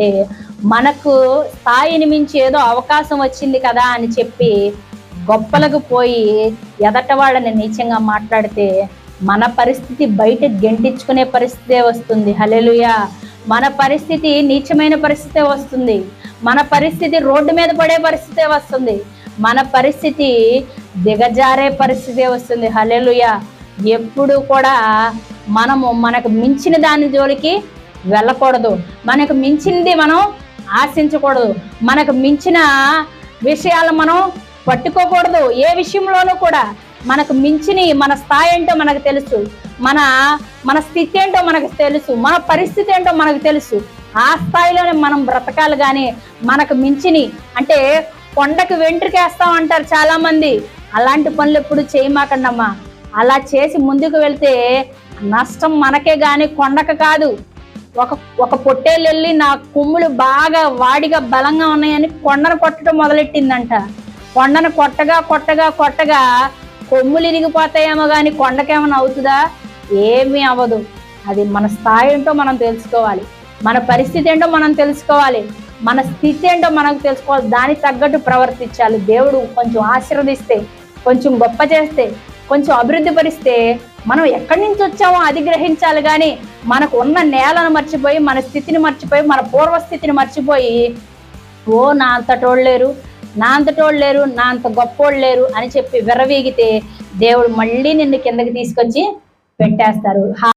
అంటే మనకు స్థాయిని మించి ఏదో అవకాశం వచ్చింది కదా అని చెప్పి గొప్పలకు పోయి ఎదట వాళ్ళని నీచంగా మాట్లాడితే మన పరిస్థితి బయట గెంటించుకునే పరిస్థితే వస్తుంది. హలెలుయా మన పరిస్థితి నీచమైన పరిస్థితే వస్తుంది. మన పరిస్థితి రోడ్డు మీద పడే పరిస్థితే వస్తుంది. మన పరిస్థితి దిగజారే పరిస్థితే వస్తుంది. హలెలుయా ఎప్పుడు కూడా మనము మనకు మించిన దాని జోలికి వెళ్ళకూడదు. మనకు మించింది మనం ఆశించకూడదు. మనకు మించిన విషయాలు మనం పట్టుకోకూడదు. ఏ విషయంలోనూ కూడా మనకు మించిని మన స్థాయి ఏంటో మనకు తెలుసు. మన మన స్థితి ఏంటో మనకు తెలుసు. మన పరిస్థితి ఏంటో మనకు తెలుసు. ఆ స్థాయిలోనే మనం బ్రతకాలి కానీ మనకు మించిని అంటే కొండకు వెంట్రుకేస్తాం అంటారు చాలా మంది అలాంటి పనులు ఎప్పుడు చేయమాకండమ్మా. అలా చేసి ముందుకు వెళ్తే నష్టం మనకే కానీ కొండకు కాదు. ఒక ఒక పొట్టేలు వెళ్ళి నా కొమ్ములు బాగా వాడిగా బలంగా ఉన్నాయని కొండను కొట్టడం మొదలెట్టిందంట. కొండను కొట్టగా కొట్టగా కొట్టగా కొమ్ములు ఇరిగిపోతాయేమో కానీ కొండకేమైనా అవుతుందా? ఏమీ అవ్వదు. అది మన స్థాయి ఏంటో మనం తెలుసుకోవాలి. మన పరిస్థితి ఏంటో మనం తెలుసుకోవాలి. మన స్థితి ఏంటో మనకు తెలుసుకోవాలి. దానికి తగ్గట్టు ప్రవర్తించాలి. దేవుడు కొంచెం ఆశీర్వదిస్తే కొంచెం గొప్ప చేస్తే కొంచెం అభివృద్ధి పరిస్తే మనం ఎక్కడి నుంచి వచ్చామో అది గ్రహించాలి కానీ మనకు ఉన్న నేలను మర్చిపోయి మన స్థితిని మర్చిపోయి మన పూర్వస్థితిని మర్చిపోయి ఓ నా అంతటోళ్ళు లేరు నా అంతటోళ్ళు లేరు నా అంత గొప్పోళ్ళు లేరు అని చెప్పి విర్రవీగితే దేవుడు మళ్ళీ నిన్ను కిందకి తీసుకొచ్చి పెట్టేస్తారు.